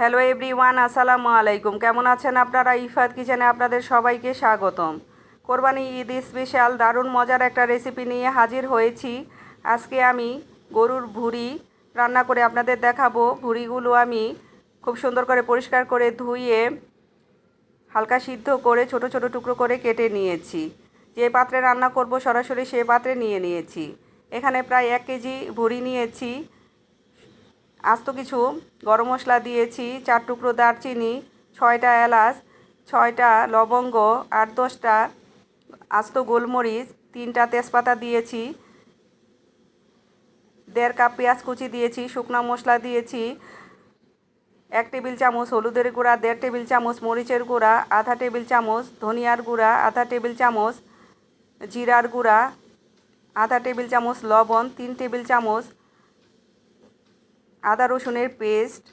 Hello everyone, আসসালামু আলাইকুম। কেমন আছেন আপনারা? ইফাত কিচেনে আপনাদের সবাইকে স্বাগতম। কোরবানি ঈদ স্পেশাল দারুণ মজার একটা রেসিপি নিয়ে হাজির হয়েছি। আজকে আমি গরুর ভুড়ি রান্না করে আপনাদের দেখাবো। ভুড়িগুলো আমি খুব সুন্দর করে পরিষ্কার করে ধুয়ে হালকা সিদ্ধ করে ছোট ছোট টুকরো করে কেটে নিয়েছি। যে পাত্রে রান্না করব সরাসরি সে পাত্রে নিয়ে নিয়েছি। এখানে প্রায় এক কেজি ভুড়ি নিয়েছি। আস্ত কিছু, গরম মশলা দিয়েছি, চার টুকরো দারচিনি, ছয়টা এলাচ, ছয়টা লবঙ্গ আট দশটা আস্ত গোলমরিচ, তিনটা তেজপাতা দিয়েছি, দেড় কাপ পেঁয়াজ কুচি দিয়েছি, শুকনো মশলা দিয়েছি, এক টেবিল চামচ হলুদের গুঁড়া, দেড় টেবিল চামচ মরিচের গুঁড়া, আধা টেবিল চামচ ধনিয়ার গুঁড়া, আধা টেবিল চামচ জিরার গুঁড়া, আধা টেবিল চামচ লবণ, তিন টেবিল চামচ আদা রসুনের পেস্ট,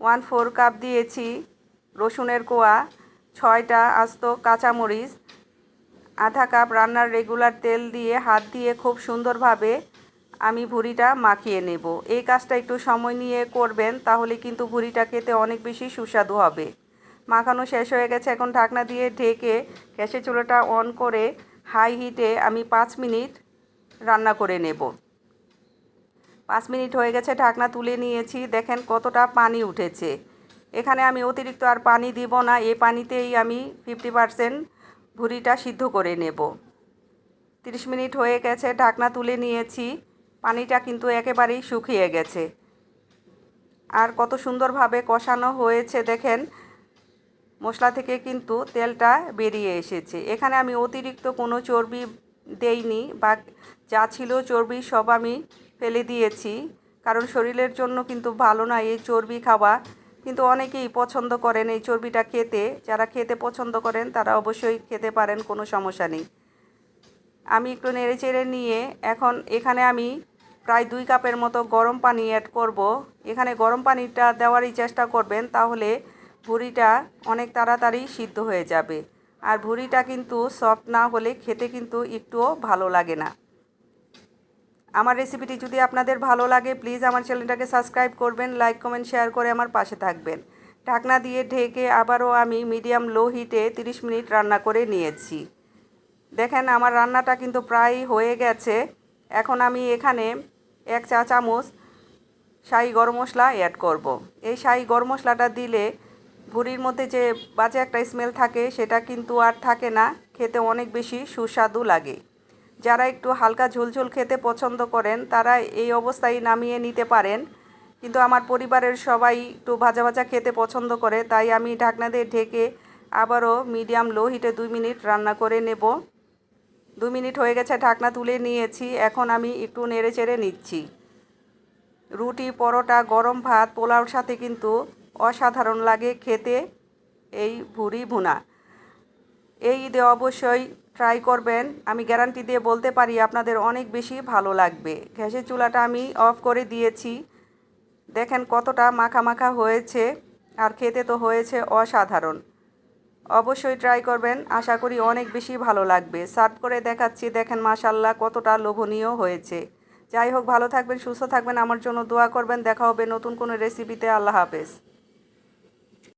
ওয়ান ফোর কাপ দিয়েছি রসুনের কোয়া, ছয়টা আস্ত কাঁচামরিচ, আধা কাপ রান্নার রেগুলার তেল দিয়ে হাত দিয়ে খুব সুন্দরভাবে আমি ভুড়িটা মাখিয়ে নেব। এই কাজটা একটু সময় নিয়ে করবেন, তাহলে কিন্তু ভুড়িটা খেতে অনেক বেশি সুস্বাদু হবে। মাখানো শেষ হয়ে গেছে, এখন ঢাকনা দিয়ে ঢেকে গ্যাসের চুলোটা অন করে হাই হিটে আমি পাঁচ মিনিট রান্না করে নেব। পাঁচ মিনিট হয়ে গেছে, ঢাকনা তুলে নিয়েছি। দেখেন কতটা পানি উঠেছে। এখানে আমি অতিরিক্ত আর পানি দিব না, এই পানিতেই আমি ফিফটি পারসেন্ট ভুড়িটা সিদ্ধ করে নেব। তিরিশ মিনিট হয়ে গেছে, ঢাকনা তুলে নিয়েছি। পানিটা কিন্তু একেবারেই শুকিয়ে গেছে। আর কত সুন্দরভাবে কষানো হয়েছে, দেখেন। মশলা থেকে কিন্তু তেলটা বেরিয়ে এসেছে। এখানে আমি অতিরিক্ত কোনো চর্বি দেইনি, বা যা ছিল চর্বি সব আমি ফেলে দিয়েছি। কারণ শরীরের জন্য কিন্তু ভালো না এই চর্বি খাওয়া। কিন্তু অনেকেই পছন্দ করেন এই চর্বিটা খেতে। যারা খেতে পছন্দ করেন, তারা অবশ্যই খেতে পারেন, কোনো সমস্যা নেই। আমি একটু নেড়ে চেড়ে নিয়ে এখন এখানে আমি প্রায় দুই কাপের মতো গরম পানি অ্যাড করব। এখানে গরম পানিটা দেওয়ারই চেষ্টা করবেন, তাহলে ভুড়িটা অনেক তাড়াতাড়ি সিদ্ধ হয়ে যাবে। আর ভুড়িটা কিন্তু সফট না হলে খেতে কিন্তু একটুও ভালো লাগে না। আমার রেসিপিটি যদি আপনাদের ভালো লাগে প্লিজ আমার চ্যানেলটাকে সাবস্ক্রাইব করবেন লাইক কমেন্ট শেয়ার করে আমার পাশে থাকবেন। ঢাকনা দিয়ে ঢেকে আবারও আমি মিডিয়াম লো হিটে 30 মিনিট রান্না করে নিয়েছি। দেখেন আমার রান্নাটা কিন্তু প্রায় হয়ে গেছে। এখন আমি এখানে এক চা চামচ শাহি গরম মশলা অ্যাড করব। এই শাহি গরম মশলাটা দিলে ভুড়ির মধ্যে যে বাজে একটা স্মেল থাকে, সেটা কিন্তু আর থাকে না। খেতে অনেক বেশি সুস্বাদু লাগে। যারা একটু হালকা ঝোলঝোল খেতে পছন্দ করেন, তারা এই অবস্থায় নামিয়ে নিতে পারেন। কিন্তু আমার পরিবারের সবাই একটু ভাজা ভাজা খেতে পছন্দ করে, তাই আমি ঢাকনা দিয়ে ঢেকে আবারও মিডিয়াম লো হিটে দুই মিনিট রান্না করে নেব। দু মিনিট হয়ে গেছে, ঢাকনা তুলে নিয়েছি। এখন আমি একটু নেড়ে চেড়ে নিচ্ছি। রুটি, পরোটা, গরম ভাত, পোলাওর সাথে কিন্তু অসাধারণ লাগে খেতে এই ভুড়ি ভুনা। এই ঈদে অবশ্যই ট্রাই করবেন। আমি গ্যারান্টি দিয়ে বলতে পারি, আপনাদের অনেক বেশি ভালো লাগবে। গ্যাসের চুলাটা আমি অফ করে দিয়েছি। দেখেন কতটা মাখা মাখা হয়েছে, আর খেতে তো হয়েছে অসাধারণ। অবশ্যই ট্রাই করবেন, আশা করি অনেক বেশি ভালো লাগবে। সার্ভ করে দেখাচ্ছি, দেখেন মাশাল্লাহ কতটা লোভনীয় হয়েছে। যাই হোক, ভালো থাকবেন, সুস্থ থাকবেন, আমার জন্য দোয়া করবেন। দেখা হবে নতুন কোনো রেসিপিতে আল্লাহ হাফেজ।